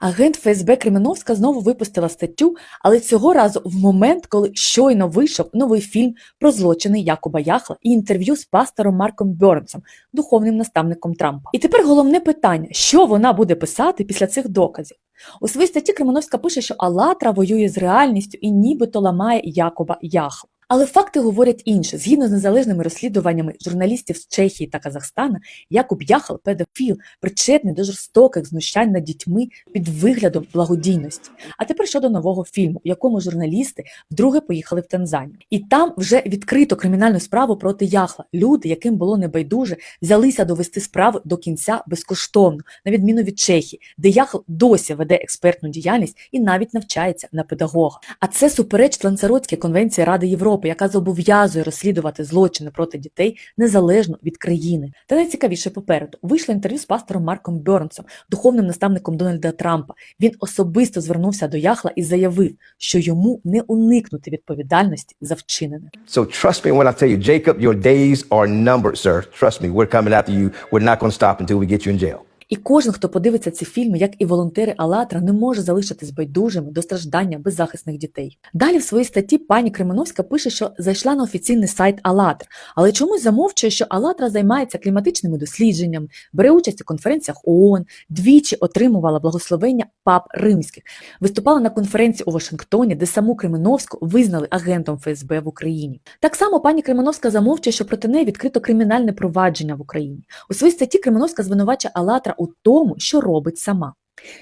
Агент ФСБ Кременовська знову випустила статтю, але цього разу в момент, коли щойно вийшов новий фільм про злочини Якуба Яхла і інтерв'ю з пастором Марком Бьорнсом, духовним наставником Трампа. І тепер головне питання: що вона буде писати після цих доказів? У своїй статті Кременовська пише, що Алатра воює з реальністю і нібито ламає Якуба Яхла. Але факти говорять інше. Згідно з незалежними розслідуваннями журналістів з Чехії та Казахстана, Якуб Яхал педофіл, причетний до жорстоких знущань над дітьми під виглядом благодійності. А тепер щодо нового фільму, в якому журналісти вдруге поїхали в Танзанію. І там вже відкрито кримінальну справу проти Яхла. Люди, яким було небайдуже, взялися довести справу до кінця безкоштовно, на відміну від Чехії, де Яхл досі веде експертну діяльність і навіть навчається на педагога. А це суперечить Ланцаротській конвенції Ради Європи, яка зобов'язує розслідувати злочини проти дітей незалежно від країни. Та найцікавіше попереду вийшло інтерв'ю з пастором Марком Бьорнсом, духовним наставником Дональда Трампа. Він особисто звернувся до Яхла і заявив, що йому не уникнути відповідальності за вчинене. So trust me when I tell you, Jacob, your days are numbered, sir. Trust me, we're coming after you. We're not going to stop until we get you in jail. І кожен, хто подивиться ці фільми, як і волонтери Алатра, не може залишитись байдужими до страждання беззахисних дітей. Далі в своїй статті пані Кременовська пише, що зайшла на офіційний сайт Алатра, але чомусь замовчує, що Алатра займається кліматичними дослідженнями, бере участь у конференціях ООН, двічі отримувала благословення пап римських, виступала на конференції у Вашингтоні, де саму Кременовську визнали агентом ФСБ в Україні. Так само пані Кременовська замовчує, що проти неї відкрито кримінальне провадження в Україні. У своїй статті Кременовська звинувачує Алатра у тому, що робить сама.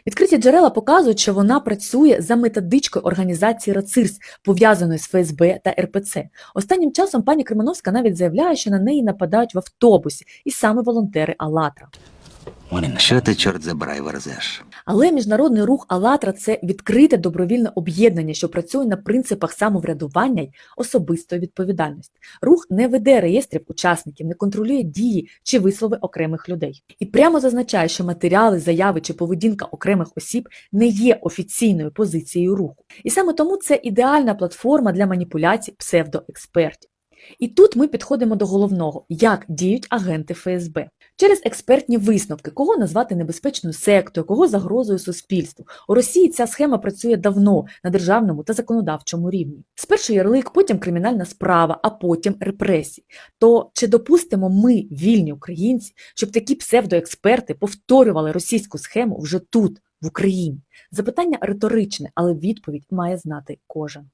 Відкриті джерела показують, що вона працює за методичкою організації РАЦИРС, пов'язаної з ФСБ та РПЦ. Останнім часом пані Кримановська навіть заявляє, що на неї нападають в автобусі, і саме волонтери Алатра. Що ти, чорт забирай, верзеш? Але міжнародний рух «АЛЛАТРА» – це відкрите добровільне об'єднання, що працює на принципах самоврядування й особистої відповідальності. Рух не веде реєстрів учасників, не контролює дії чи вислови окремих людей. І прямо зазначає, що матеріали, заяви чи поведінка окремих осіб не є офіційною позицією руху. І саме тому це ідеальна платформа для маніпуляцій псевдоекспертів. І тут ми підходимо до головного, як діють агенти ФСБ. Через експертні висновки, кого назвати небезпечною сектою, кого загрозою суспільству. У Росії ця схема працює давно на державному та законодавчому рівні. Спершу ярлик, потім кримінальна справа, а потім репресії. То чи допустимо ми, вільні українці, щоб такі псевдоексперти повторювали російську схему вже тут, в Україні? Запитання риторичне, але відповідь має знати кожен.